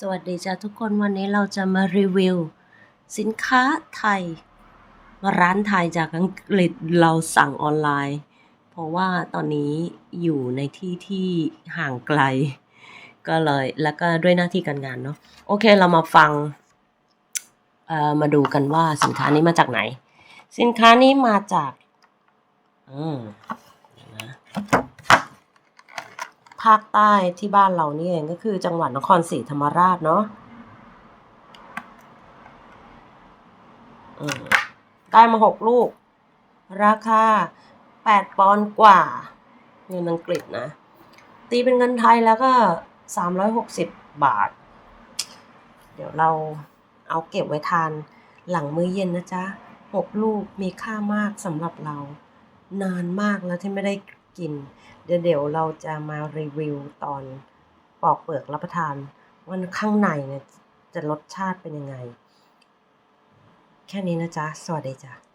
สวัสดีจ้าทุกคนวันนี้เราจะมารีวิว สินค้าไทย ร้านไทยจากอังกฤษเราสั่งออนไลน์ เพราะว่าตอนนี้อยู่ในที่ที่ห่างไกล ก็เลยแล้วก็ด้วยหน้าที่การงานเนาะโอเคเรามาฟังเอ่อมาดูกันว่าสินค้านี้มาจากไหน สินค้านี้มาจากอืมเดี๋ยวนะ ภาคใต้ที่บ้านเรานี่เองก็คือจังหวัดนครศรีธรรมราชเนาะได้มาหกลูก ราคาแปดปอนกว่าเงินอังกฤษนะ ตีเป็นเงินไทยแล้วก็สามร้อยหกสิบบาท เดี๋ยวเราเอาเก็บไว้ทานหลังมื้อเย็นนะจ๊ะหกลูกมีค่ามากสำหรับเรา นานมากแล้วที่ไม่ได้ กิน เดี๋ยวเดี๋ยวเราจะมารีวิวตอนปอกเปลือกรับประทานว่าข้างในเนี่ยจะรสชาติเป็นยังไง แค่นี้นะจ๊ะ สวัสดีจ้ะ